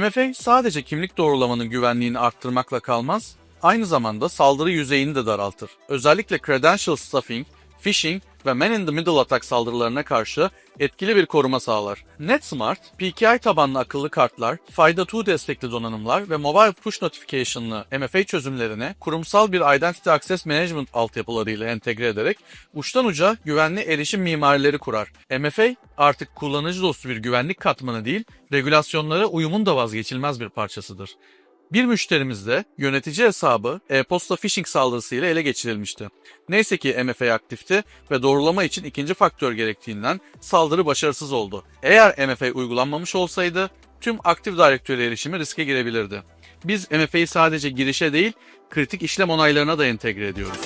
MFA sadece kimlik doğrulamanın güvenliğini arttırmakla kalmaz, aynı zamanda saldırı yüzeyini de daraltır. Özellikle credential stuffing, phishing ve man-in-the-middle atak saldırılarına karşı etkili bir koruma sağlar. NetSmart, PKI tabanlı akıllı kartlar, FIDA2 destekli donanımlar ve mobile push notification'lı MFA çözümlerine kurumsal bir Identity Access Management altyapılarıyla entegre ederek uçtan uca güvenli erişim mimarileri kurar. MFA artık kullanıcı dostu bir güvenlik katmanı değil, regülasyonlara uyumun da vazgeçilmez bir parçasıdır. Bir müşterimiz de yönetici hesabı e-posta phishing saldırısıyla ele geçirilmişti. Neyse ki MFA aktifti ve doğrulama için ikinci faktör gerektiğinden saldırı başarısız oldu. Eğer MFA uygulanmamış olsaydı tüm Active Directory erişimi riske girebilirdi. Biz MFA'yı sadece girişe değil, kritik işlem onaylarına da entegre ediyoruz.